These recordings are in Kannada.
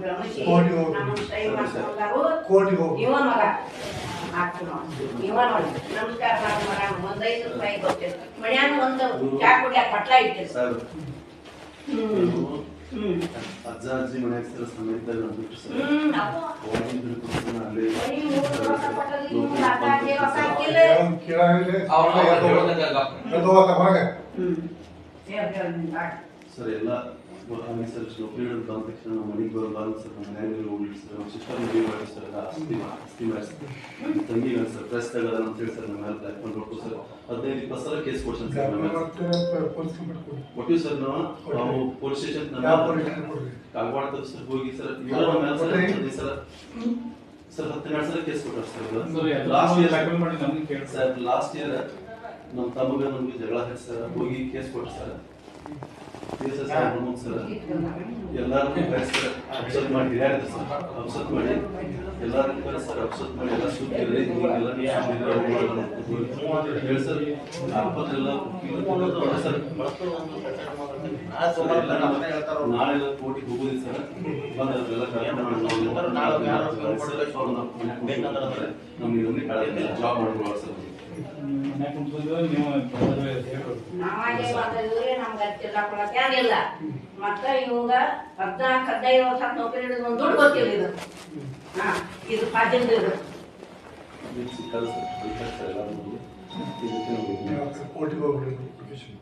ಗಮನಿಸಿ ಕೋಟಿ ಹೋಗ್ಲಿ. ಸೈ ಕೋಟಿಗೆ ಹೋಗಿ ಇವ ಮಗ ಹಾಕ್ತು ನೋಡಿ ಇವ ನೋಡಿ ನಮಸ್ಕಾರ ಮಾಡಿ ಮಗ ರೂಪಾಯಿ ಮನ್ಯಾಗ ಒಂದು ಚಾ ಕುಡಿಯಾಕ ಪಟ್ಲ ಇಟ್ಟಿರು ಸರ್ ಹ್ಮ್ ಹ್ಮ್ ಅಜ್ಜ ಅಜ್ಜಿ ಮನ್ಯಾಗ ಸರ್ ಸಮೇತ ಸರ್ ಹ್ಮ್ ಅಪ್ಪೋ ಅಲ್ಲಿ ಬರೀ ಮೂರು ವರ್ಷ ಪಟ್ಟದ ಇವ್ನು ಆಟ ಆಡಿ ಹೊಸ ಹಾಕಿಲ್ಲ. ಕೇಳಂಗಿಲ್ಲ ಅವ್ರು ಹೇಳ್ದಂಗೆ ಆಗಪ್ಪ. ಎದ್ದು ಹೋಗ್ತಾ ಹೊರಗೆ ಹ್ಮ್. ಸರ್ ಎಲ್ಲ ಸರ್ ನೌಕರಿ ಹಿಡಿದು ಬಂದ ತಕ್ಷಣ ನಮ್ಮ ಮನೆಗೆ ಬರಬಾರ್ದು ಸರ್ ನಮ್ಮ ಮನೆಯಲ್ಲಿ ಹೋಗ್ಲಿ ಸರ್ ನಮ್ಮ ಸಿಸ್ಟರ್ ಮದುವೆ ಮಾಡಿ ಸರ್ ಎಲ್ಲ ಆಸ್ತಿ ಮಾ- ಆಸ್ತಿ ಮಾಡಿ ಸರ್ ನಮ್ಮ ತಂಗಿ ಸರ್ ಪ್ರೆಸ್ ತೆಗದ ಅಂತ ಹೇಳಿ ಸರ್ ನಮ್ಮ ಮೇಲೆ ಬ್ಲ್ಯಾಕ್ ಕೊಟ್ಟು ಸರ್ ಹದಿನೈದು ಇಪ್ಪತ್ತು ಸಲ ಕೇಸ್ ಕೊಡ್ಸನ್ ಸರ್ ನಮ್ಮ ಕೊಟ್ಟಿವಿ ಸರ್ ನಾವು ನಾವು ಪೊಲೀಸ್ ಸ್ಟೇಷನ್ ಕಾಗವಾಡ ಸರ್ ಹೋಗಿ ಸರ್ ಇವರ ನಮ್ಮ ಮೇಲೆ ಸರ್ ಹದಿನೈದು ಸಲ ಸರ್ ಹತ್ತೆರಡು ಸಲ ಕೇಸ್ ಕೊಟ್ಟಾರ sir last year sir last year ನಮ್ಮ ತಮ್ಮಗ ನಮ್ಗೆ ಜಗಳ ಹಚ್ಚಿ ಸರ್ ಹೋಗಿ ಕೇಸ್ ಕೊಟ್ರು ಸರ್ ಕೇಸ್ ಸರ್. ಎಲ್ಲಾರನ್ನೂ ಅಬ್ಸರ್ವ್ ಮಾಡಿ ಸರ್. ಮಾಡಿ. ಎಲ್ಲಾರನ್ನೂ ಮಾಡಿ. ಎಲ್ಲ ಸುದ್ದಿ ಇರಲಿ ಎಲ್ಲ ನೀವು ಹೇಳಿ ಸರ್ ನಾಳೆ ಎಲ್ಲ ಕೋರ್ಟಿಗೆ ಹೋಗುದಿಲ್ಲ ಸರ್. ಬಂದ ಅದೆಲ್ಲ ಕರ್ಕೊಂಡು ನಮ್ಗೆ ಜಾಬ್ ಮಾಡ್ಕೊಳ್ಳೋದು ಸರ್ ನಾವಾಗೆ ಬಂದಿದ್ರೆ ನಮ್ಗೆ ಹಚ್ಚಿಲ್ಲ ಕೊಡಕ್ಕೆ ಏನಿಲ್ಲ ಮತ್ತ ಇವಾಗ ಹದಿನಾಲ್ಕು ಹದಿನೈದು ವರ್ಷ ನೌಕರಿ ಹಿಡಿದು ಒಂದು ದುಡ್ಡು ಗೊತ್ತಿಲ್ಲ ಇದು. ಹಾ ಇದು ಪಾಜಿಂದ ಇದು. ಕೋರ್ಟಿಗೆ ಹೋಗ್ಬಿಡಿ ಅಪ್ಲಿಕೇಶನ್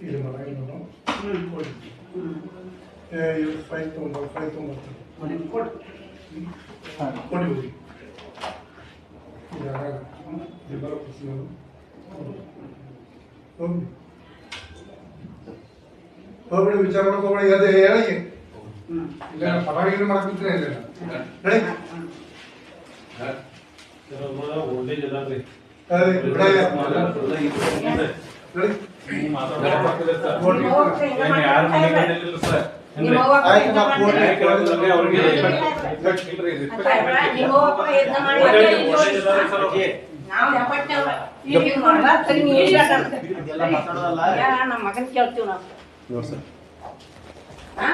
ಇಲ್ಲಿ ಇನ್ನೂ ಹ್ಮ್. ಕೋರ್ಟ್ ಫೈಲ್ ತೊಗೊಂಡು ಫೈಲ್ ಅವ್ನಿಗೆ ಕೋರ್ಟಿಗೆ ಹೋಗಿ ಯಾರಾಗ ಇಬ್ಬರು ಪ್ರಶ್ನೆಗಳು ಹೋಗಿ ಹೋಗ್ಬಿಡಿ ವಿಚಾರ ಮಾಡಕ್ ಹೋಗ್ಬೇಡಿ ಅದೇ ಹೇಳಿ ಹ್ಮ್ ಇಲ್ಲ ಪರವಾಗಿಲ್ಲ ಮಾಡಕ್ ನಿಂತ್ರೆ ಇಲ್ಲ ನಡಿ ನಾವು ಎಪ್ಪತ್ತನೇವ್ರ. ಈಗ ಹಿಂಗ್ ಮಾಡ್ದ, ಸರಿ ನೀ. ಯಾ, ನಮ್ಮ ಮಗನ್ ಕೇಳ್ತೀವಿ ನಾವು. ನೋಡಿ ಸರ್. ಹಾ